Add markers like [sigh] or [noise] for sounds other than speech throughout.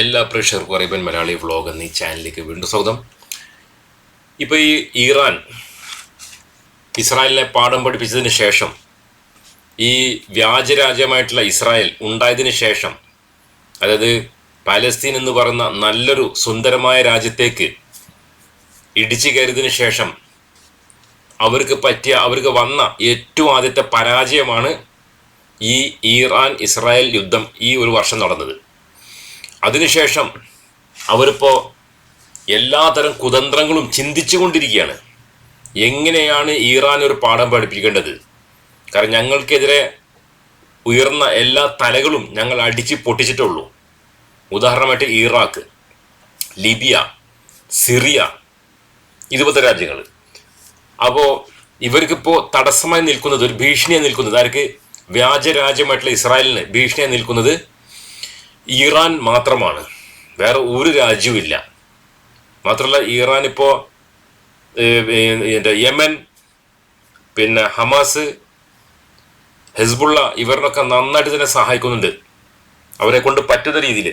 എല്ലാ പ്രേക്ഷകർക്കും Arabian Malayali vlog എന്നീ ചാനലിലേക്ക് വീണ്ടും സ്വാഗതം. ഇപ്പോൾ ഈ ഇറാൻ ഇസ്രായേലിനെ പാഠം പഠിപ്പിച്ചതിന് ശേഷം ഈ വ്യാജരാജ്യമായിട്ടുള്ള ഇസ്രായേൽ ഉണ്ടായതിനു ശേഷം അതായത് പാലസ്തീൻ എന്ന് പറയുന്ന നല്ലൊരു സുന്ദരമായ രാജ്യത്തേക്ക് ഇടിച്ചു കയറിയതിനു ശേഷം അവർക്ക് പറ്റിയ അവർക്ക് വന്ന ഏറ്റവും ആദ്യത്തെ പരാജയമാണ് ഈ ഇറാൻ ഇസ്രായേൽ യുദ്ധം ഈ ഒരു വർഷം നടന്നത്. അതിനുശേഷം അവരിപ്പോൾ എല്ലാതരം കുതന്ത്രങ്ങളും ചിന്തിച്ചു കൊണ്ടിരിക്കുകയാണ് എങ്ങനെയാണ് ഇറാൻ ഒരു പാഠം പഠിപ്പിക്കേണ്ടത്? കാരണം ഞങ്ങൾക്കെതിരെ ഉയർന്ന എല്ലാ തലകളും ഞങ്ങൾ അടിച്ച് പൊട്ടിച്ചിട്ടുള്ളൂ. ഉദാഹരണമായിട്ട് ഇറാഖ് ലിബിയ സിറിയ ഇതുപോലത്തെ രാജ്യങ്ങൾ. അപ്പോൾ ഇവർക്കിപ്പോൾ തടസ്സമായി നിൽക്കുന്നത് ഒരു ഭീഷണിയായി നിൽക്കുന്നത് ആർക്ക് വ്യാജരാജ്യമായിട്ടുള്ള ഇസ്രായേലിന് ഭീഷണിയായി നിൽക്കുന്നത് ഇറാൻ മാത്രമാണ്. വേറെ ഒരു രാജ്യവും ഇല്ല മാത്രമല്ല ഇറാൻ ഇപ്പോൾ യമൻ പിന്നെ ഹമാസ് ഹെസ്ബുള്ള ഇവരിനൊക്കെ നന്നായിട്ട് തന്നെ സഹായിക്കുന്നുണ്ട്. അവരെ കൊണ്ട് പറ്റുന്ന രീതിയിൽ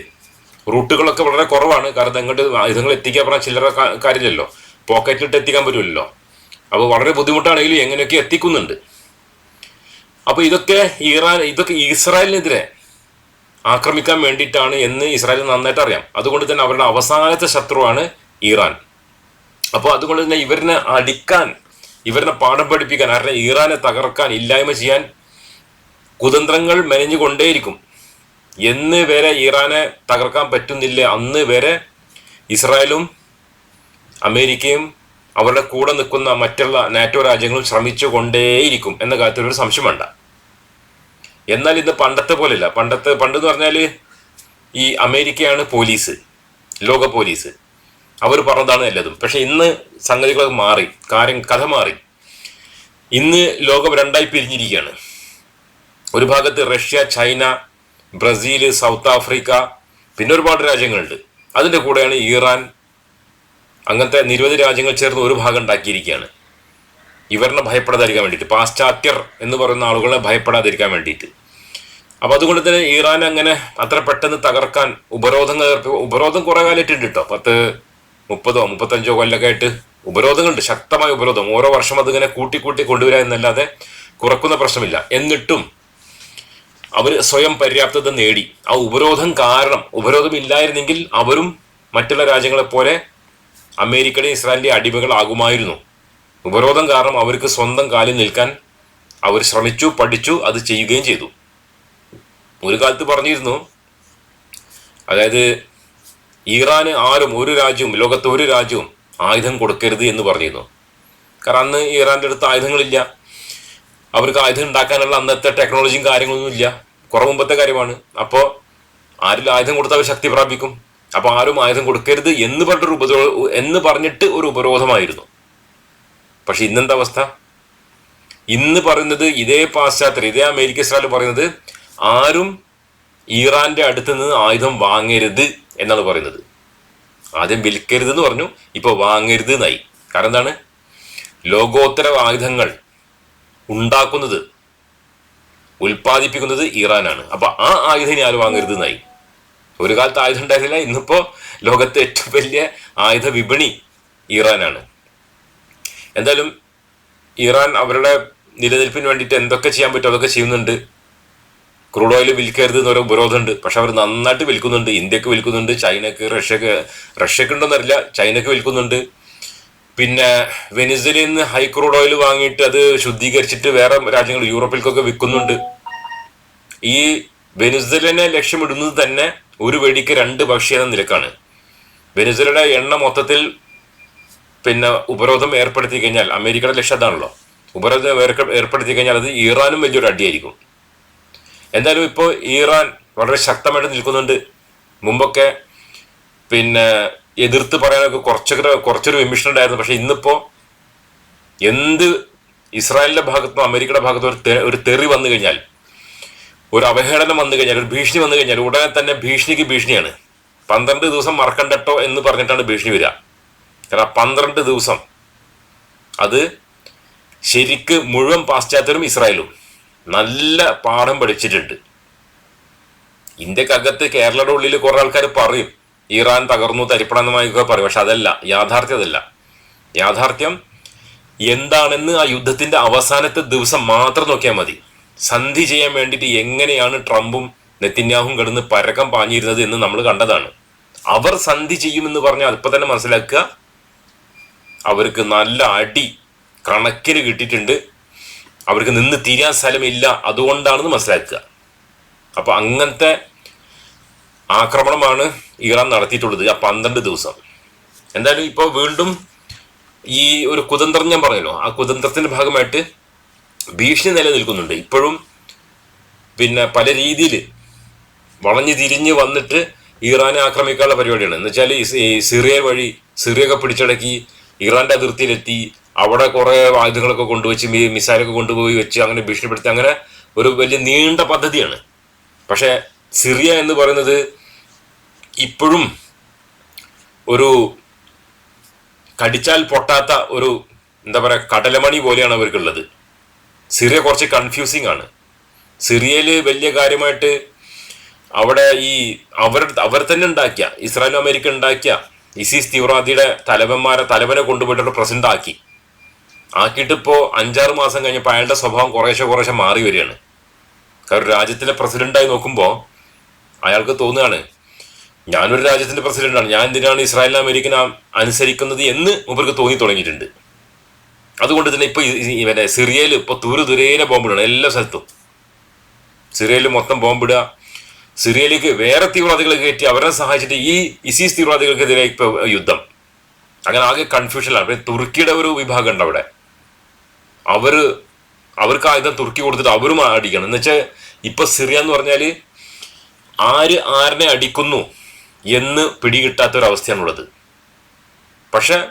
റൂട്ടുകളൊക്കെ വളരെ കുറവാണ്. കാരണം എങ്ങോട്ട് ആയുധങ്ങൾ എത്തിക്കാൻ പറഞ്ഞാൽ ചില്ലറ കാര്യമില്ലല്ലോ. പോക്കറ്റിലിട്ട് എത്തിക്കാൻ പറ്റുമല്ലോ അപ്പോൾ വളരെ ബുദ്ധിമുട്ടാണെങ്കിലും എങ്ങനെയൊക്കെ എത്തിക്കുന്നുണ്ട്. അപ്പോൾ ഇതൊക്കെ ഇറാൻ ഇതൊക്കെ ഇസ്രായേലിനെതിരെ ആക്രമിക്കാൻ വേണ്ടിയിട്ടാണ് എന്ന് ഇസ്രായേൽ നന്നായിട്ട് അറിയാം. അതുകൊണ്ട് തന്നെ അവരുടെ അവസാനത്തെ ശത്രുവാണ് ഇറാൻ. അപ്പോൾ അതുകൊണ്ട് തന്നെ ഇവരിനെ അടിക്കാൻ ഇവരിനെ പാഠം പഠിപ്പിക്കാൻ കാരണം ഇറാനെ തകർക്കാൻ ഇല്ലായ്മ ചെയ്യാൻ കുതന്ത്രങ്ങൾ മെനഞ്ഞുകൊണ്ടേയിരിക്കും എന്ന് വരെ ഇറാനെ തകർക്കാൻ പറ്റുന്നില്ല. അന്ന് വരെ ഇസ്രായേലും അമേരിക്കയും അവരുടെ കൂടെ നിൽക്കുന്ന മറ്റുള്ള നാറ്റോ രാജ്യങ്ങളും ശ്രമിച്ചു കൊണ്ടേയിരിക്കും എന്ന കാര്യത്തിൽ ഒരു സംശയം വേണ്ട. എന്നാൽ ഇന്ന് പണ്ടത്തെ പോലെയല്ല. പണ്ടത്തെ പണ്ട് എന്ന് പറഞ്ഞാൽ ഈ അമേരിക്കയാണ് പോലീസ്. ലോക പോലീസ്. അവർ പറഞ്ഞതാണ് എല്ലാതും പക്ഷെ ഇന്ന് സംഗതികളൊക്കെ മാറി. കാര്യം കഥ മാറി. ഇന്ന് ലോകം രണ്ടായി പിരിഞ്ഞിരിക്കുകയാണ്. ഒരു ഭാഗത്ത് Russia China Brazil South Africa പിന്നെ ഒരുപാട് രാജ്യങ്ങളുണ്ട്. അതിന്റെ കൂടെയാണ് ഇറാൻ. അങ്ങനത്തെ നിരവധി രാജ്യങ്ങൾ ചേർന്ന് ഒരു ഭാഗം ഉണ്ടാക്കിയിരിക്കുകയാണ്. ഇവരിനെ ഭയപ്പെടാതിരിക്കാൻ വേണ്ടിയിട്ട്. പാശ്ചാത്യർ എന്ന് പറയുന്ന ആളുകളെ ഭയപ്പെടാതിരിക്കാൻ വേണ്ടിയിട്ട്. അപ്പോൾ അതുകൊണ്ട് തന്നെ ഇറാൻ അങ്ങനെ അത്ര പെട്ടെന്ന് തകർക്കാൻ ഉപരോധങ്ങൾ ഉപരോധം കുറേ കാലമായിട്ടുണ്ട് കേട്ടോ പത്ത് മുപ്പതോ മുപ്പത്തഞ്ചോ കൊല്ലൊക്കെ ആയിട്ട് ഉപരോധങ്ങളുണ്ട്. ശക്തമായ ഉപരോധം. ഓരോ വർഷം അതിങ്ങനെ കൂട്ടി കൂട്ടി കൊണ്ടുവരിക എന്നല്ലാതെ കുറക്കുന്ന പ്രശ്നമില്ല. എന്നിട്ടും അവർ സ്വയം പര്യാപ്തത നേടി. ആ ഉപരോധം കാരണം ഉപരോധം ഇല്ലായിരുന്നെങ്കിൽ അവരും മറ്റുള്ള രാജ്യങ്ങളെ പോലെ അമേരിക്കയുടെയും ഇസ്രായേലിന്റെ അടിമകളാകുമായിരുന്നു. ഉപരോധം കാരണം അവർക്ക് സ്വന്തം കാലിൽ നിൽക്കാൻ അവർ ശ്രമിച്ചു പഠിച്ചു അത് ചെയ്യുകയും ചെയ്തു. ഒരു കാലത്ത് പറഞ്ഞിരുന്നു. അതായത് ഇറാന് ആരും ഒരു രാജ്യവും ലോകത്തെ ഒരു രാജ്യവും ആയുധം കൊടുക്കരുത് എന്ന് പറഞ്ഞിരുന്നു. കാരണം അന്ന് ഇറാന്റെ അടുത്ത് ആയുധങ്ങളില്ല. അവർക്ക് ആയുധം ഉണ്ടാക്കാനുള്ള അന്നത്തെ ടെക്നോളജിയും കാര്യങ്ങളൊന്നും ഇല്ല. കുറെ മുമ്പത്തെ കാര്യമാണ്. അപ്പോൾ ആരിൽ ആയുധം കൊടുത്താൽ അവർ ശക്തി പ്രാപിക്കും. അപ്പോൾ ആരും ആയുധം കൊടുക്കരുത് എന്ന് പറഞ്ഞൊരു ഉപരോ എന്ന് പറഞ്ഞിട്ട് ഒരു ഉപരോധമായിരുന്നു. പക്ഷെ ഇന്നെന്താ അവസ്ഥ? ഇന്ന് പറയുന്നത് ഇതേ പാശ്ചാത്യം ഇതേ അമേരിക്ക ഇസ്രായേൽ പറയുന്നത് ആരും ഇറാന്റെ അടുത്ത് നിന്ന് ആയുധം വാങ്ങരുത് എന്നാണ് പറയുന്നത്. ആദ്യം വിൽക്കരുത് എന്ന് പറഞ്ഞു ഇപ്പോൾ വാങ്ങരുത് എന്നായി. കാരണം എന്താണ്? ലോകോത്തര ആയുധങ്ങൾ ഉണ്ടാക്കുന്നത് ഉൽപ്പാദിപ്പിക്കുന്നത് ഇറാനാണ്. അപ്പൊ ആ ആയുധം ഇനി ആരും വാങ്ങരുത് എന്നായി. ഒരു കാലത്ത് ആയുധം ഉണ്ടായിരുന്നില്ല ഇന്നിപ്പോ ലോകത്തെ ഏറ്റവും വലിയ ആയുധ വിപണി ഇറാനാണ്. എന്തായാലും ഇറാൻ അവരുടെ നിലനിൽപ്പിന് വേണ്ടിയിട്ട് എന്തൊക്കെ ചെയ്യാൻ പറ്റും അതൊക്കെ ചെയ്യുന്നുണ്ട്. ക്രൂഡ് ഓയിൽ വിൽക്കരുത് എന്നൊരു ഉപരോധമുണ്ട്. പക്ഷെ അവർ നന്നായിട്ട് വിൽക്കുന്നുണ്ട്. ഇന്ത്യയ്ക്ക് വിൽക്കുന്നുണ്ട് ചൈനക്ക് റഷ്യക്ക് റഷ്യക്ക് ഉണ്ടെന്നറിയില്ല ചൈനക്ക് വിൽക്കുന്നുണ്ട്. പിന്നെ വെനിസലിൽ നിന്ന് ഹൈ ക്രൂഡ് ഓയിൽ വാങ്ങിയിട്ട് അത് ശുദ്ധീകരിച്ചിട്ട് വേറെ രാജ്യങ്ങൾ യൂറോപ്പിലേക്കൊക്കെ വിൽക്കുന്നുണ്ട്. ഈ വെനിസലിനെ ലക്ഷ്യമിടുന്നത് തന്നെ ഒരു വെടിക്ക് രണ്ട് പക്ഷി എന്ന നിലക്കാണ്. വെനിസലയുടെ എണ്ണ മൊത്തത്തിൽ പിന്നെ ഉപരോധം ഏർപ്പെടുത്തി കഴിഞ്ഞാൽ അമേരിക്കയുടെ ലക്ഷ്യം അതാണല്ലോ. ഉപരോധം ഏർപ്പെടുത്തി കഴിഞ്ഞാൽ അത് ഇറാനും വലിയൊരു അടിയായിരിക്കും. എന്തായാലും ഇപ്പോൾ ഇറാൻ വളരെ ശക്തമായിട്ട് നിൽക്കുന്നുണ്ട്. മുമ്പൊക്കെ പിന്നെ എതിർത്ത് പറയാനൊക്കെ കുറച്ചൊക്കെ കുറച്ചൊരു വിമിഷൻ ഉണ്ടായിരുന്നു. പക്ഷെ ഇന്നിപ്പോ എന്ത് ഇസ്രായേലിന്റെ ഭാഗത്തുനിന്നോ അമേരിക്കയുടെ ഭാഗത്തോ ഒരു ഒരു തെറി വന്നു കഴിഞ്ഞാൽ ഒരു അവഹേളനം വന്നു കഴിഞ്ഞാൽ ഒരു ഭീഷണി വന്നു കഴിഞ്ഞാൽ ഉടനെ തന്നെ ഭീഷണിക്ക് ഭീഷണിയാണ്. പന്ത്രണ്ട് ദിവസം മറക്കണ്ടട്ടോ എന്ന് പറഞ്ഞിട്ടാണ് ഭീഷണി വരിക. കാരണം പന്ത്രണ്ട് ദിവസം അത് ശരിക്ക് മുഴുവൻ പാശ്ചാത്യരും ഇസ്രായേലും. നല്ല പാഠം പഠിച്ചിട്ടുണ്ട്. ഇന്ത്യക്കകത്ത് കേരളയുടെ ഉള്ളിൽ കുറെ ആൾക്കാർ പറയും ഇറാൻ തകർന്നു തരിപ്പണമെന്നൊക്കെ പറയും. പക്ഷെ അതല്ല യാഥാർത്ഥ്യതല്ല യാഥാർത്ഥ്യം എന്താണെന്ന് ആ യുദ്ധത്തിന്റെ അവസാനത്തെ ദിവസം മാത്രം നോക്കിയാൽ മതി. സന്ധി ചെയ്യാൻ വേണ്ടിയിട്ട് എങ്ങനെയാണ് ട്രംപും നെത്തിന്യാഹും കിടന്ന് പരക്കം പാഞ്ഞിരുന്നത് എന്ന് നമ്മൾ കണ്ടതാണ്. അവർ സന്ധി ചെയ്യുമെന്ന് പറഞ്ഞാൽ ഇപ്പൊ തന്നെ മനസ്സിലാക്കുക. അവർക്ക് നല്ല അടി കണക്കിന് കിട്ടിയിട്ടുണ്ട്. അവർക്ക് നിന്ന് തീരാൻ സ്ഥലമില്ല അതുകൊണ്ടാണെന്ന് മനസ്സിലാക്കുക. അപ്പോൾ അങ്ങനത്തെ ആക്രമണമാണ് ഇറാൻ നടത്തിയിട്ടുള്ളത് ആ പന്ത്രണ്ട് ദിവസം. എന്തായാലും ഇപ്പോൾ വീണ്ടും ഈ ഒരു കുതന്ത്രം ഞാൻ പറഞ്ഞല്ലോ ആ കുതന്ത്രത്തിന്റെ ഭാഗമായിട്ട് ഭീഷണി നിലനിൽക്കുന്നുണ്ട്. ഇപ്പോഴും പിന്നെ പല രീതിയിൽ വളഞ്ഞു തിരിഞ്ഞ് വന്നിട്ട് ഇറാനെ ആക്രമിക്കാനുള്ള പരിപാടിയാണ്. എന്ന് വെച്ചാൽ സിറിയ വഴി സിറിയൊക്കെ പിടിച്ചടക്കി ഇറാന്റെ അതിർത്തിയിലെത്തി അവിടെ കുറെ ആയുധങ്ങളൊക്കെ കൊണ്ടുവച്ച് മിസൈലൊക്കെ കൊണ്ടുപോയി വെച്ച് അങ്ങനെ ഭീഷണിപ്പെടുത്തി. അങ്ങനെ ഒരു വലിയ നീണ്ട പദ്ധതിയാണ്. പക്ഷേ സിറിയ എന്ന് പറയുന്നത് ഇപ്പോഴും ഒരു കടിച്ചാൽ പൊട്ടാത്ത ഒരു എന്താ പറയുക കടലമണി പോലെയാണ് അവർക്കുള്ളത്. സിറിയ കുറച്ച് കൺഫ്യൂസിങ് ആണ്. സിറിയയിൽ വലിയ കാര്യമായിട്ട് അവിടെ ഈ അവർ അവർ തന്നെ ഉണ്ടാക്കിയ ഇസ്രായേലും അമേരിക്ക ഉണ്ടാക്കിയ ഇസിസ് തീവ്രവാദിയുടെ തലവന്മാരെ തലവനെ കൊണ്ടുപോയിട്ട് പ്രസിഡന്റ് ആക്കി ആക്കിയിട്ട് ഇപ്പോ അഞ്ചാറ് മാസം കഴിഞ്ഞപ്പോൾ അയാളുടെ സ്വഭാവം കുറേശ്ശെ കുറേശ്ശെ മാറി വരികയാണ്. കാരണം രാജ്യത്തിലെ പ്രസിഡന്റായി നോക്കുമ്പോൾ അയാൾക്ക് തോന്നുകയാണ് ഞാനൊരു രാജ്യത്തിന്റെ പ്രസിഡന്റാണ് ഞാൻ എന്തിനാണ് ഇസ്രായേലിനെ അമേരിക്കനെ അനുസരിക്കുന്നത് എന്ന് മുമ്പർക്ക് തോന്നി തുടങ്ങിയിട്ടുണ്ട്. അതുകൊണ്ട് തന്നെ ഇപ്പൊ മറ്റേ സിറിയയിൽ ഇപ്പൊ തുരു തുരേനെ ബോംബിടണം എല്ലാ സ്ഥലത്തും. സിറിയയിൽ മൊത്തം ബോംബിടുക സിറിയയിലേക്ക് വേറെ തീവ്രവാദികളെ കയറ്റി അവരെ സഹായിച്ചിട്ട് ഈ ഇസീസ് തീവ്രവാദികൾക്കെതിരെ ഇപ്പൊ യുദ്ധം. അങ്ങനെ ആകെ കൺഫ്യൂഷനിലാണ് പിന്നെ തുർക്കിയുടെ ഒരു വിഭാഗം ഉണ്ട് അവിടെ. അവർ അവർക്ക് ആയുധം തുർക്കി കൊടുത്തിട്ട് അവരും അടിക്കണം. എന്ന് വെച്ചാൽ ഇപ്പൊ സിറിയ എന്ന് പറഞ്ഞാൽ ആര് ആരിനെ അടിക്കുന്നു എന്ന് പിടികിട്ടാത്ത ഒരു അവസ്ഥയാണുള്ളത് പക്ഷെ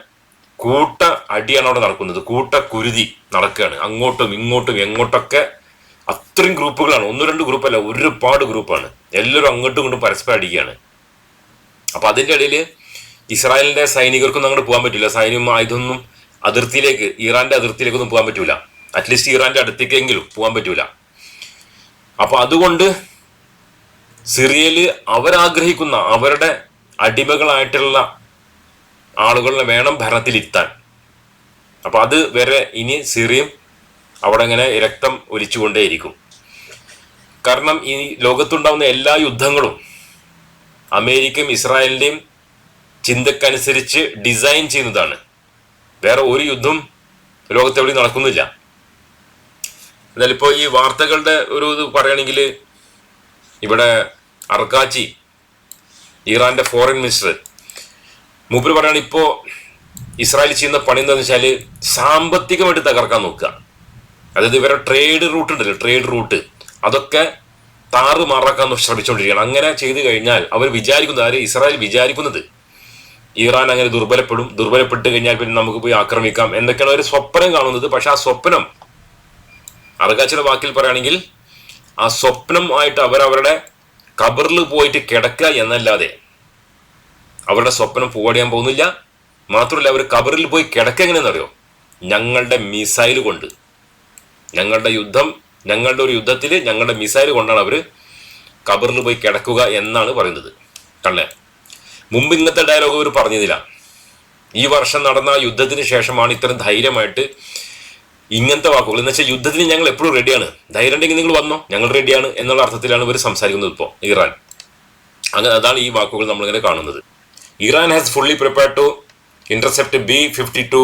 കൂട്ട അടിയാണ് അവിടെ നടക്കുന്നത്. കൂട്ട കുരുതി നടക്കുകയാണ്. അങ്ങോട്ടും ഇങ്ങോട്ടും എങ്ങോട്ടൊക്കെ അത്രയും ഗ്രൂപ്പുകളാണ്. ഒന്ന് രണ്ട് ഗ്രൂപ്പല്ല ഒരുപാട് ഗ്രൂപ്പാണ്. എല്ലാവരും അങ്ങോട്ടും ഇങ്ങോട്ടും പരസ്പരം അടിക്കുകയാണ്. അപ്പൊ അതിന്റെ ഇടയിൽ ഇസ്രായേലിന്റെ സൈനികർക്കൊന്നും അങ്ങോട്ട് പോകാൻ പറ്റില്ല. സൈന്യം ആയുധമൊന്നും അതിർത്തിയിലേക്ക് ഇറാന്റെ അതിർത്തിയിലേക്കൊന്നും പോകാൻ പറ്റൂല. അറ്റ്ലീസ്റ്റ് ഇറാന്റെ അടുത്തേക്കെങ്കിലും പോകാൻ പറ്റൂല. അപ്പൊ അതുകൊണ്ട് സിറിയയിൽ അവരാഗ്രഹിക്കുന്ന അവരുടെ അടിമകളായിട്ടുള്ള ആളുകളെ വേണം ഭരണത്തിലിരുത്താൻ. അപ്പൊ അത് വരെ ഇനി സിറിയും അവിടെ ഇങ്ങനെ രക്തം ഒലിച്ചുകൊണ്ടേയിരിക്കും. കാരണം ഈ ലോകത്തുണ്ടാവുന്ന എല്ലാ യുദ്ധങ്ങളും അമേരിക്കയും ഇസ്രായേലിന്റെയും ചിന്തക്കനുസരിച്ച് ഡിസൈൻ ചെയ്യുന്നതാണ്. വേറെ ഒരു യുദ്ധം ലോകത്തെവിടെ നടക്കുന്നില്ല. എന്നാലും ഇപ്പോൾ ഈ വാർത്തകളുടെ ഒരു ഇത് പറയുകയാണെങ്കിൽ ഇവിടെ അർക്കാച്ചി ഇറാന്റെ ഫോറിൻ മിനിസ്റ്റർ മൂപ്പര് പറയുകയാണ് ഇപ്പോൾ ഇസ്രായേൽ ചെയ്യുന്ന പണി എന്താണെന്ന് വെച്ചാൽ സാമ്പത്തികമായിട്ട് തകർക്കാൻ നോക്കുക. അതായത് ഇവരുടെ ട്രേഡ് റൂട്ട് ഉണ്ടല്ലോ ട്രേഡ് റൂട്ട് അതൊക്കെ താറുമാറാക്കാൻ ശ്രമിച്ചുകൊണ്ടിരിക്കുകയാണ് അങ്ങനെ ചെയ്തു കഴിഞ്ഞാൽ അവർ വിചാരിക്കുന്നത് ആര്? ഇസ്രായേൽ വിചാരിക്കുന്നത് ഇറാൻ അങ്ങനെ ദുർബലപ്പെടും ദുർബലപ്പെട്ട് കഴിഞ്ഞാൽ പിന്നെ നമുക്ക് പോയി ആക്രമിക്കാം എന്നൊക്കെയാണ് ഒരു സ്വപ്നം കാണുന്നത്. പക്ഷെ ആ സ്വപ്നം അർഗാച്ചിയുടെ വാക്കിൽ പറയുകയാണെങ്കിൽ ആ സ്വപ്നം ആയിട്ട് അവരവരുടെ കബറിൽ പോയിട്ട് കിടക്കുക എന്നല്ലാതെ അവരുടെ സ്വപ്നം പൂവടിയാൻ പോകുന്നില്ല. മാത്രമല്ല അവർ കബറിൽ പോയി കിടക്കുക എങ്ങനെയെന്നറിയോ? ഞങ്ങളുടെ മിസൈൽ കൊണ്ട്. ഞങ്ങളുടെ യുദ്ധം ഞങ്ങളുടെ ഒരു യുദ്ധത്തിൽ ഞങ്ങളുടെ മിസൈൽ കൊണ്ടാണ് അവർ കബറിൽ പോയി കിടക്കുക എന്നാണ് പറയുന്നത്. കള്ളേ മുമ്പ് ഇന്നത്തെ ഡയലോഗ് ഇവർ പറഞ്ഞതില്ല ഈ വർഷം നടന്ന യുദ്ധത്തിന് ശേഷമാണ് ഇത്രയും ധൈര്യമായിട്ട് ഇങ്ങനത്തെ വാക്കുകൾ. എന്ന് വെച്ചാൽ യുദ്ധത്തിന് ഞങ്ങൾ എപ്പോഴും റെഡിയാണ് ധൈര്യം ഉണ്ടെങ്കിൽ നിങ്ങൾ വന്നോ. ഞങ്ങൾ റെഡിയാണ് എന്നുള്ള അർത്ഥത്തിലാണ് ഇവർ സംസാരിക്കുന്നത് ഇപ്പോൾ ഇറാൻ. അങ്ങനെ അതാണ് ഈ വാക്കുകൾ നമ്മളിങ്ങനെ കാണുന്നത്. Iran has fully prepared to intercept B fifty two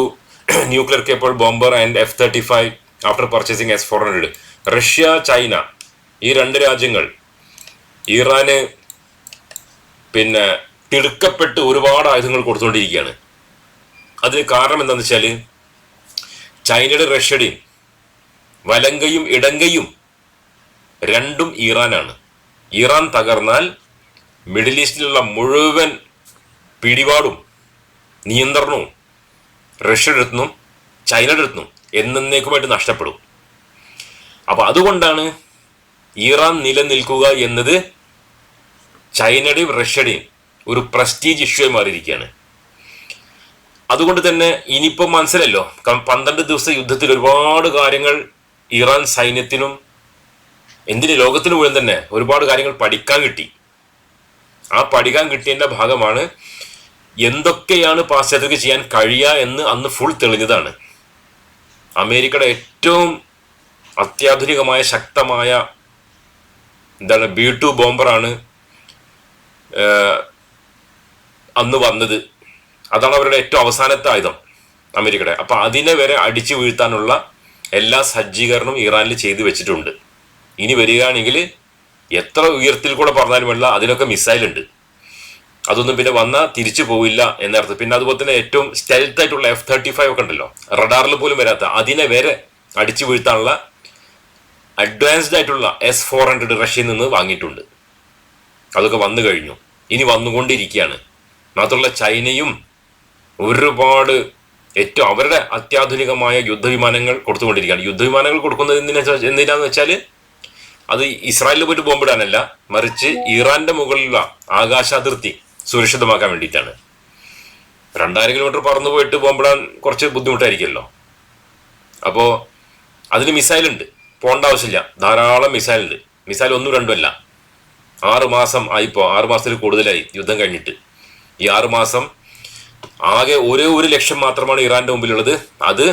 nuclear capable bomber and F thirty five after purchasing S four hundred Russia China ഈ രണ്ട് രാജ്യങ്ങൾ ഇറാന് പിന്നെ തിടുക്കപ്പെട്ട് ഒരുപാട് ആയുധങ്ങൾ കൊടുത്തുകൊണ്ടിരിക്കുകയാണ്. അതിന് കാരണം എന്താണെന്ന് വെച്ചാൽ ചൈനയുടെ റഷ്യയുടെയും വലങ്കയും ഇടങ്കയും രണ്ടും ഇറാനാണ്. ഇറാൻ തകർന്നാൽ മിഡിൽ ഈസ്റ്റിലുള്ള മുഴുവൻ പിടിപാടും നിയന്ത്രണവും റഷ്യയുടെ അടുത്തുനിന്നും ചൈനയുടെ അടുത്തുനിന്നും എന്നേക്കുമായിട്ട് നഷ്ടപ്പെടും. അപ്പൊ അതുകൊണ്ടാണ് ഇറാൻ നിലനിൽക്കുക എന്നത് ചൈനയുടെയും റഷ്യയുടെയും ഒരു പ്രസ്റ്റീജ് ഇഷ്യൂ ആയി മാറിയിരിക്കുകയാണ്. അതുകൊണ്ട് തന്നെ ഇനിയിപ്പോൾ മനസ്സിലല്ലോ പന്ത്രണ്ട് ദിവസത്തെ യുദ്ധത്തിൽ ഒരുപാട് കാര്യങ്ങൾ ഇറാൻ സൈന്യത്തിനും എന്തിന് ലോകത്തിന് മുഴുവൻ തന്നെ ഒരുപാട് കാര്യങ്ങൾ പഠിക്കാൻ കിട്ടി. ആ പഠിക്കാൻ കിട്ടിയതിന്റെ ഭാഗമാണ് എന്തൊക്കെയാണ് പാശ്ചാത്യർക്ക് ചെയ്യാൻ കഴിയുക എന്ന് അന്ന് ഫുൾ തെളിഞ്ഞതാണ്. അമേരിക്കയുടെ ഏറ്റവും അത്യാധുനികമായ ശക്തമായ എന്താണ് ബി ടു ബോംബറാണ് അന്ന് വന്നത്. അതാണ് അവരുടെ ഏറ്റവും അവസാനത്തെ ആയുധം അമേരിക്കയുടെ. അപ്പൊ അതിനെ വരെ അടിച്ചു വീഴ്ത്താനുള്ള എല്ലാ സജ്ജീകരണവും ഇറാനിൽ ചെയ്തു വെച്ചിട്ടുണ്ട്. ഇനി വരികയാണെങ്കിൽ എത്ര ഉയരത്തിൽ കൂടെ പറഞ്ഞാലും വേണ്ട അതിനൊക്കെ മിസൈൽ ഉണ്ട്. അതൊന്നും പിന്നെ വന്നാൽ തിരിച്ചു പോവില്ല എന്നർത്ഥം. പിന്നെ അതുപോലെ തന്നെ ഏറ്റവും സ്റ്റെൽത്ത് ആയിട്ടുള്ള എഫ് തേർട്ടി ഫൈവ് ഒക്കെ ഉണ്ടല്ലോ. റഡാറിൽ പോലും വരാത്ത അതിനെ വരെ അടിച്ചു വീഴ്ത്താനുള്ള അഡ്വാൻസ്ഡ് ആയിട്ടുള്ള എസ് ഫോർ ഹൺഡ്രഡ് റഷ്യയിൽ നിന്ന് വാങ്ങിയിട്ടുണ്ട്. അതൊക്കെ വന്നു കഴിഞ്ഞു. ഇനി വന്നുകൊണ്ടിരിക്കുകയാണ്. മാത്രമല്ല ചൈനയും ഒരുപാട് ഏറ്റവും അവരുടെ അത്യാധുനികമായ യുദ്ധവിമാനങ്ങൾ കൊടുത്തുകൊണ്ടിരിക്കുകയാണ്. യുദ്ധവിമാനങ്ങൾ കൊടുക്കുന്നത് എന്തിനാ എന്തിനാന്ന് വെച്ചാൽ അത് ഇസ്രായേലിൽ പോയിട്ട് ബോംബിടാനല്ല മറിച്ച് ഇറാന്റെ മുകളിലുള്ള ആകാശാതിർത്തി സുരക്ഷിതമാക്കാൻ വേണ്ടിയിട്ടാണ്. രണ്ടായിരം കിലോമീറ്റർ പറന്നു പോയിട്ട് ബോംബിടാൻ കുറച്ച് ബുദ്ധിമുട്ടായിരിക്കുമല്ലോ. അപ്പോൾ അതിന് മിസൈലുണ്ട്. പോകേണ്ട ആവശ്യമില്ല. ധാരാളം മിസൈലുണ്ട്. മിസൈൽ ഒന്നും രണ്ടുമല്ല ആറ് മാസം ആയിപ്പോ ആറ് മാസത്തിൽ കൂടുതലായി യുദ്ധം കഴിഞ്ഞിട്ട്. ഈ ആറുമാസം ആകെ ഒരേ ഒരു ലക്ഷ്യം മാത്രമാണ് ഇറാന്റെ മുമ്പിലുള്ളത്. അത്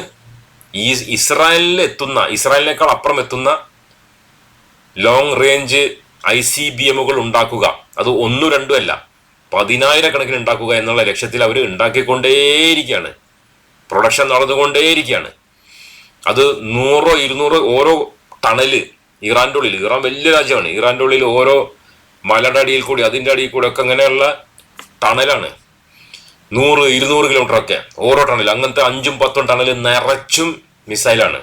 ഈ ഇസ്രായേലിൽ എത്തുന്ന ഇസ്രായേലിനേക്കാൾ അപ്പുറം എത്തുന്ന long range I C B എമ്മുകൾ ഉണ്ടാക്കുക. അത് ഒന്നും രണ്ടും അല്ല പതിനായിരക്കണക്കിന് ഉണ്ടാക്കുക എന്നുള്ള ലക്ഷ്യത്തിൽ അവർ ഉണ്ടാക്കിക്കൊണ്ടേയിരിക്കുകയാണ്. പ്രൊഡക്ഷൻ നടന്നുകൊണ്ടേയിരിക്കുകയാണ്. അത് നൂറോ ഇരുന്നൂറോ ഓരോ ടണൽ ഇറാന്റെ ഉള്ളിൽ ഇറാൻ വലിയ രാജ്യമാണ്. ഇറാന്റെ ഉള്ളിൽ ഓരോ മലയുടെ അടിയിൽ കൂടി അതിന്റെ അടിയിൽ കൂടി ഒക്കെ അങ്ങനെയുള്ള ടണലാണ്. നൂറ് ഇരുന്നൂറ് കിലോമീറ്റർ ഒക്കെ ഓരോ ടണൽ അങ്ങനത്തെ അഞ്ചും പത്തും ടണൽ നിറച്ചും മിസൈലാണ്.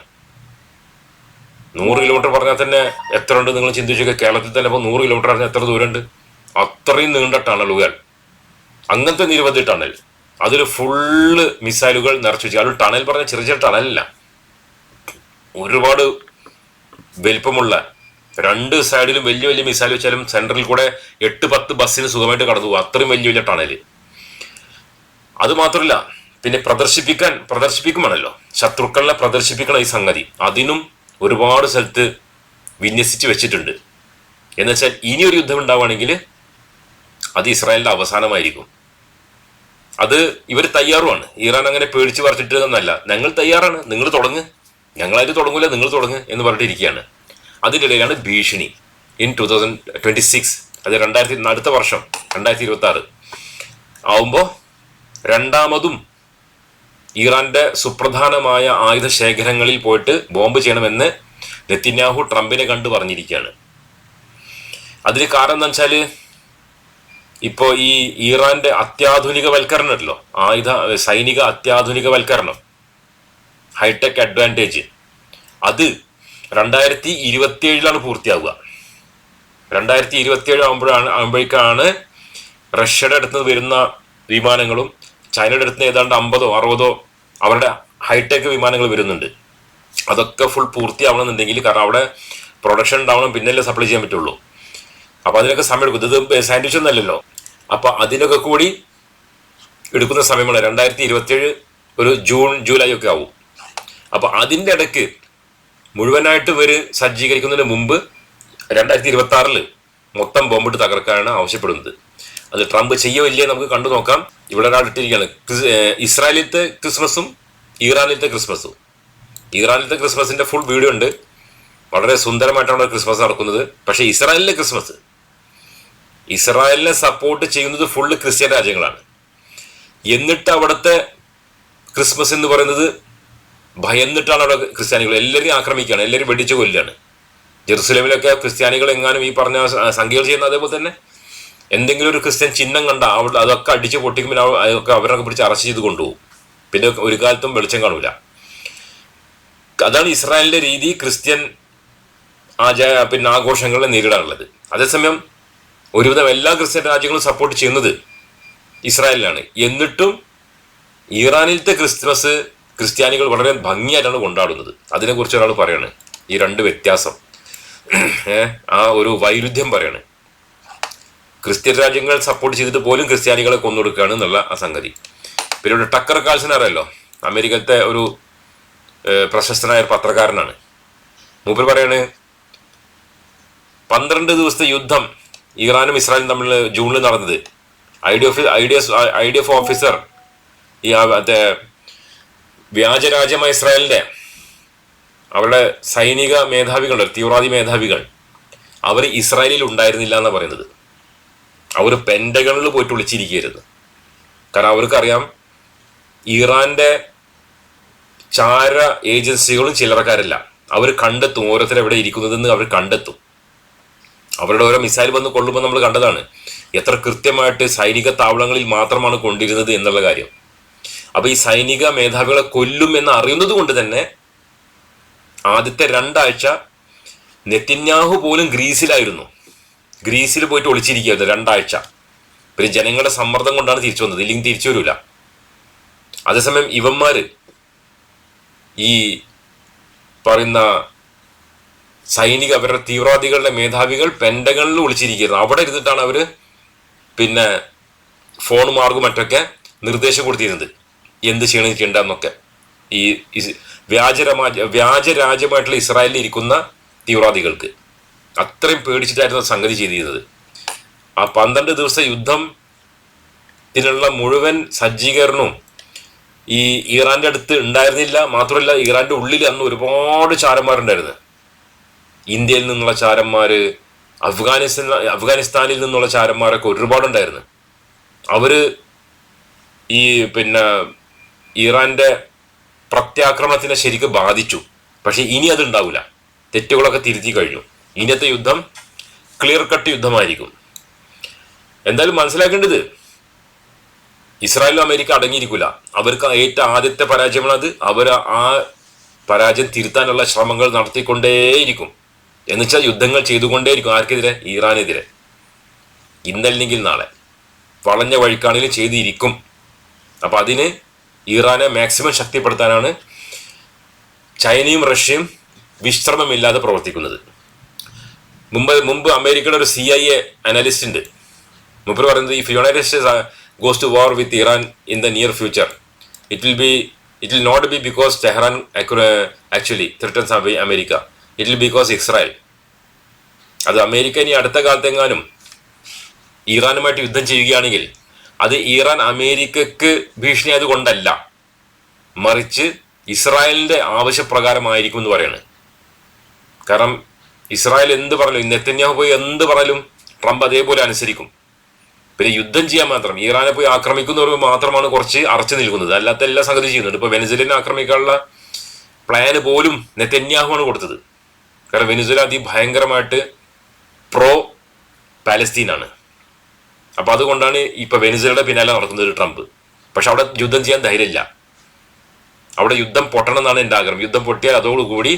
നൂറ് കിലോമീറ്റർ പറഞ്ഞാൽ തന്നെ എത്ര ഉണ്ട് നിങ്ങൾ ചിന്തിച്ചൊക്കെ കേരളത്തിൽ തന്നെ ഇപ്പോൾ നൂറ് കിലോമീറ്റർ പറഞ്ഞാൽ എത്ര ദൂരമുണ്ട്? അത്രയും നീണ്ട ടണലുകൾ. അങ്ങനത്തെ നിരവധി ടണൽ. അതിൽ ഫുള്ള് മിസൈലുകൾ നിറച്ചു വെച്ചു. അത് ടണൽ പറഞ്ഞാൽ ചെറിയ ചെറിയ ടണലല്ല. ഒരുപാട് വലിപ്പമുള്ള രണ്ട് സൈഡിലും വലിയ വലിയ മിസൈൽ വെച്ചാലും സെൻട്രൽ കൂടെ എട്ട് പത്ത് ബസ്സിന് സുഖമായിട്ട് കടന്നു പോകും. അത്രയും വലിയ വലിയ ടണൽ. അത് മാത്രമല്ല പിന്നെ പ്രദർശിപ്പിക്കാൻ പ്രദർശിപ്പിക്കുമാണല്ലോ. ശത്രുക്കളെ പ്രദർശിപ്പിക്കണം ഈ സംഗതി. അതിനും ഒരുപാട് സ്ഥലത്ത് വിന്യസിച്ച് വെച്ചിട്ടുണ്ട്. എന്നുവെച്ചാൽ ഇനി ഒരു യുദ്ധം ഉണ്ടാവുകയാണെങ്കിൽ അത് ഇസ്രായേലിന്റെ അവസാനമായിരിക്കും. അത് ഇവർ തയ്യാറുമാണ്. ഇറാൻ അങ്ങനെ പേടിച്ച് പറിച്ചിട്ട് എന്നല്ല ഞങ്ങൾ തയ്യാറാണ്. നിങ്ങൾ തുടങ്ങ്. ഞങ്ങളായിട്ട് തുടങ്ങൂല. നിങ്ങൾ തുടങ്ങ് എന്ന് പറഞ്ഞിട്ടിരിക്കുകയാണ് അതിന്റെ ഇടയിലാണ് ഭീഷണി in two thousand twenty six അത് രണ്ടായിരത്തി അടുത്ത വർഷം രണ്ടായിരത്തി ഇരുപത്തി ആറ് ആവുമ്പോൾ രണ്ടാമതും ഇറാന്റെ സുപ്രധാനമായ ആയുധ ശേഖരങ്ങളിൽ പോയിട്ട് ബോംബ് ചെയ്യണമെന്ന് നെത്തിന്യാഹു ട്രംപിനെ കണ്ടു പറഞ്ഞിരിക്കുകയാണ്. അതിന് കാരണം എന്താ വെച്ചാൽ ഇപ്പോൾ ഈ ഇറാന്റെ അത്യാധുനികവൽക്കരണം ഉണ്ടല്ലോ ആയുധ സൈനിക അത്യാധുനിക വൽക്കരണം ഹൈടെക് അഡ്വാന്റേജ്. അത് രണ്ടായിരത്തി ഇരുപത്തി ഏഴിലാണ് പൂർത്തിയാവുക. രണ്ടായിരത്തി ഇരുപത്തി ഏഴ് ആകുമ്പോഴാണ് ആകുമ്പോഴേക്കാണ് റഷ്യയുടെ അടുത്ത് നിന്ന് വരുന്ന വിമാനങ്ങളും ചൈനയുടെ അടുത്ത് നിന്ന് ഏതാണ്ട് അമ്പതോ അറുപതോ അവരുടെ ഹൈടെക് വിമാനങ്ങൾ വരുന്നുണ്ട്. അതൊക്കെ ഫുൾ പൂർത്തിയാവണമെന്നുണ്ടെങ്കിൽ കാരണം അവിടെ പ്രൊഡക്ഷൻ ഉണ്ടാവണം പിന്നല്ലേ സപ്ലൈ ചെയ്യാൻ പറ്റുള്ളൂ. അപ്പോൾ അതിനൊക്കെ സമയം എടുക്കും. ഇത് സയന്റിസ്റ്റ് ഒന്നല്ലല്ലോ അപ്പൊ അതിനൊക്കെ കൂടി എടുക്കുന്ന സമയമാണ്. രണ്ടായിരത്തി ഇരുപത്തിയേഴ് ഒരു ജൂൺ ജൂലൈ ഒക്കെ ആവും. അപ്പോൾ അതിന്റെ ഇടയ്ക്ക് മുഴുവനായിട്ട് ഇവർ സജ്ജീകരിക്കുന്നതിന് മുമ്പ് രണ്ടായിരത്തി ഇരുപത്തി ആറിൽ മൊത്തം ബോംബിട്ട് തകർക്കാനാണ് ആവശ്യപ്പെടുന്നത്. അത് ട്രംപ് ചെയ്യോ ഇല്ലേ നമുക്ക് കണ്ടു നോക്കാം. ഇവിടെ ഒരാൾ ഇട്ടിരിക്കുകയാണ്. ഇസ്രായേലിലത്തെ ക്രിസ്മസും ഇറാനിലത്തെ ക്രിസ്മസും. ഇറാനിലത്തെ ക്രിസ്മസിന്റെ ഫുൾ വീഡിയോ ഉണ്ട്. വളരെ സുന്ദരമായിട്ടാണ് ക്രിസ്മസ് നടക്കുന്നത്. പക്ഷേ ഇസ്രായേലിലെ ക്രിസ്മസ്. ഇസ്രായേലിനെ സപ്പോർട്ട് ചെയ്യുന്നത് ഫുള്ള് ക്രിസ്ത്യൻ രാജ്യങ്ങളാണ്. എന്നിട്ട് അവിടുത്തെ ക്രിസ്മസ് എന്ന് പറയുന്നത് ഭയന്നിട്ടാണ് അവിടെ ക്രിസ്ത്യാനികൾ എല്ലാവരെയും ആക്രമിക്കുകയാണ് എല്ലാവരും വെടിച്ചു കൊല്ലുകയാണ്. ജെറുസലേമിലൊക്കെ ക്രിസ്ത്യാനികൾ എങ്ങാനും ഈ പറഞ്ഞ സംഖ്യകൾ ചെയ്യുന്ന അതേപോലെ തന്നെ എന്തെങ്കിലും ഒരു ക്രിസ്ത്യൻ ചിഹ്നം കണ്ട അവിടെ അതൊക്കെ അടിച്ച് പൊട്ടിക്കുമ്പോൾ പിന്നെ അതൊക്കെ അവരൊക്കെ പിടിച്ച് അറസ്റ്റ് ചെയ്ത് കൊണ്ടുപോകും. പിന്നെ ഒരു കാലത്തും വെളിച്ചം കാണൂല. അതാണ് ഇസ്രായേലിന്റെ രീതി ക്രിസ്ത്യൻ ആചാര പിന്നെ ആഘോഷങ്ങളെ നേരിടാനുള്ളത് അതേസമയം ഒരുവിധം എല്ലാ ക്രിസ്ത്യൻ രാജ്യങ്ങളും സപ്പോർട്ട് ചെയ്യുന്നത് ഇസ്രായേലിനാണ്. എന്നിട്ടും ഇറാനിലത്തെ ക്രിസ്മസ് ക്രിസ്ത്യാനികൾ വളരെ ഭംഗിയായിട്ടാണ് കൊണ്ടാടുന്നത്. അതിനെക്കുറിച്ച് ഒരാൾ പറയാണ്. ഈ രണ്ട് വ്യത്യാസം. ആ ഒരു വൈരുദ്ധ്യം പറയാണ്. ക്രിസ്ത്യൻ രാജ്യങ്ങൾ സപ്പോർട്ട് ചെയ്തിട്ട് പോലും ക്രിസ്ത്യാനികളെ കൊന്നൊടുക്കുകയാണ് എന്നുള്ള ആ സംഗതി. പിന്നെ ഇവിടെ ടക്കർ കാൽസൺ അറിയാലോ? അമേരിക്കത്തെ ഒരു പ്രശസ്തനായ ഒരു പത്രക്കാരനാണ്. മൂപ്പർ പറയാണ് പന്ത്രണ്ട് ദിവസത്തെ യുദ്ധം ഇറാനും ഇസ്രായേലും തമ്മിൽ ജൂണിൽ നടന്നത്. I D office I D S I D F officer ഈ മറ്റേ വ്യാജരാജ്യമായ ഇസ്രായേലിന്റെ അവരുടെ സൈനിക മേധാവികൾ തീവ്രവാദി മേധാവികൾ അവർ ഇസ്രായേലിൽ ഉണ്ടായിരുന്നില്ല എന്നാണ് പറയുന്നത്. അവർ പെൻഡകളിൽ പോയിട്ട് വിളിച്ചിരിക്കരുത് കാരണം അവർക്കറിയാം ഇറാന്റെ ചാര ഏജൻസികളും ചില്ലറക്കാരല്ല. അവർ കണ്ടെത്തും ഓരോരുത്തർ എവിടെ ഇരിക്കുന്നതെന്ന് അവർ കണ്ടെത്തും. അവരുടെ ഓരോ മിസൈൽ വന്ന് കൊള്ളുമ്പോൾ നമ്മൾ കണ്ടതാണ് എത്ര കൃത്യമായിട്ട് സൈനിക താവളങ്ങളിൽ മാത്രമാണ് കൊണ്ടിരുന്നത് എന്നുള്ള കാര്യം. അപ്പൊ ഈ സൈനിക മേധാവികളെ കൊല്ലും എന്ന് അറിയുന്നത് കൊണ്ട് തന്നെ ആദ്യത്തെ രണ്ടാഴ്ച നെത്തിന്യാഹു പോലും ഗ്രീസിലായിരുന്നു. ഗ്രീസിൽ പോയിട്ട് ഒളിച്ചിരിക്കുകയായിരുന്നു രണ്ടാഴ്ച. പിന്നെ ജനങ്ങളുടെ സമ്മർദ്ദം കൊണ്ടാണ് തിരിച്ചു വന്നത്. ഇല്ലെങ്കിൽ തിരിച്ചു വരില്ല അതേസമയം ഇവന്മാര് ഈ പറയുന്ന സൈനിക അവരുടെ തീവ്രവാദികളുടെ മേധാവികൾ പെൻഡകളിൽ ഒളിച്ചിരിക്കുന്നത് അവിടെ ഇരുന്നിട്ടാണ് അവർ പിന്നെ ഫോൺ മാർഗും മറ്റൊക്കെ നിർദ്ദേശം കൊടുത്തിരുന്നത്. എന്ത് ചെയ്യണം ഈ വ്യാജരമാ വ്യാജരാജ്യമായിട്ടുള്ള ഇസ്രായേലിൽ ഇരിക്കുന്ന തീവ്രവാദികൾക്ക്. അത്രയും പേടിച്ചിട്ടായിരുന്നു സംഗതി ചെയ്തിരുന്നത്. ആ പന്ത്രണ്ട് ദിവസത്തെ യുദ്ധം ഇതിനുള്ള മുഴുവൻ സജ്ജീകരണവും ഈ ഇറാന്റെ അടുത്ത് ഉണ്ടായിരുന്നില്ല. മാത്രമല്ല ഇറാന്റെ ഉള്ളിൽ അന്ന് ഒരുപാട് ചാരന്മാരുണ്ടായിരുന്നു. ഇന്ത്യയിൽ നിന്നുള്ള ചാരന്മാര് അഫ്ഗാനിസ്ഥാൻ അഫ്ഗാനിസ്ഥാനിൽ നിന്നുള്ള ചാരന്മാരൊക്കെ ഒരുപാടുണ്ടായിരുന്നു. അവർ ഈ പിന്നെ ഇറാന്റെ പ്രത്യാക്രമണത്തിനെ ശരിക്കും ബാധിച്ചു. പക്ഷെ ഇനി അത് ഉണ്ടാവില്ല തെറ്റുകളൊക്കെ തിരുത്തി കഴിഞ്ഞു. ഇന്നത്തെ യുദ്ധം ക്ലിയർ കട്ട് യുദ്ധമായിരിക്കും. എന്തായാലും മനസ്സിലാക്കേണ്ടത് ഇസ്രായേലും അമേരിക്ക അടങ്ങിയിരിക്കില്ല അവർക്ക് ഏറ്റ ആദ്യത്തെ പരാജയമാണ് അത്. അവർ ആ പരാജയം തിരുത്താനുള്ള ശ്രമങ്ങൾ നടത്തിക്കൊണ്ടേയിരിക്കും. എന്നുവെച്ചാൽ യുദ്ധങ്ങൾ ചെയ്തുകൊണ്ടേയിരിക്കും ആർക്കെതിരെ? ഇറാനെതിരെ. ഇന്നല്ലെങ്കിൽ നാളെ. വളഞ്ഞ വഴിക്കാണെങ്കിലും ചെയ്തിരിക്കും. അപ്പം അതിന് ഇറാനെ മാക്സിമം ശക്തിപ്പെടുത്താനാണ് ചൈനയും റഷ്യയും വിശ്രമമില്ലാതെ പ്രവർത്തിക്കുന്നത്. മുമ്പ് മുമ്പ് അമേരിക്കയുടെ ഒരു സി ഐ എ അനലിസ്റ്റ് ഉണ്ട്. മുമ്പ് പറയുന്നത് if United States goes to war with Iran in the near future it will be it will not be because Tehran actually threatens America it will because Israel അത് America ഇനി അടുത്ത കാലത്തെങ്ങാനും ഇറാനുമായിട്ട് യുദ്ധം ചെയ്യുകയാണെങ്കിൽ അത് Iran അമേരിക്കക്ക് ഭീഷണിയായത് കൊണ്ടല്ല. മറിച്ച് ഇസ്രായേലിന്റെ ആവശ്യപ്രകാരമായിരിക്കും എന്ന് പറയാണ്. കാരണം ഇസ്രായേൽ എന്ത് പറഞ്ഞാലും നെത്തന്യാഹു പോയി എന്ത് പറഞ്ഞാലും ട്രംപ് അതേപോലെ അനുസരിക്കും. പിന്നെ യുദ്ധം ചെയ്യാൻ മാത്രം ഇറാനെ പോയി ആക്രമിക്കുന്നവർ മാത്രമാണ് കുറച്ച് അറച്ചു നിൽക്കുന്നത്. അല്ലാത്ത എല്ലാ സംഗതി ചെയ്യുന്നുണ്ട്. ഇപ്പൊ വെനസുലിനെ ആക്രമിക്കാനുള്ള പ്ലാന് പോലും നെത്തന്യാഹുവാണ് കൊടുത്തത്. കാരണം വെനസുല അതിഭയങ്കരമായിട്ട് പ്രോ പാലസ്തീനാണ് അപ്പൊ അതുകൊണ്ടാണ് ഇപ്പൊ വെനിസയുടെ പിന്നാലെ നടക്കുന്നത് ട്രംപ്. പക്ഷെ അവിടെ യുദ്ധം ചെയ്യാൻ ധൈര്യമില്ല. അവിടെ യുദ്ധം പൊട്ടണം എന്നാണ് എന്റെ ആഗ്രഹം. യുദ്ധം പൊട്ടിയാൽ അതോടുകൂടി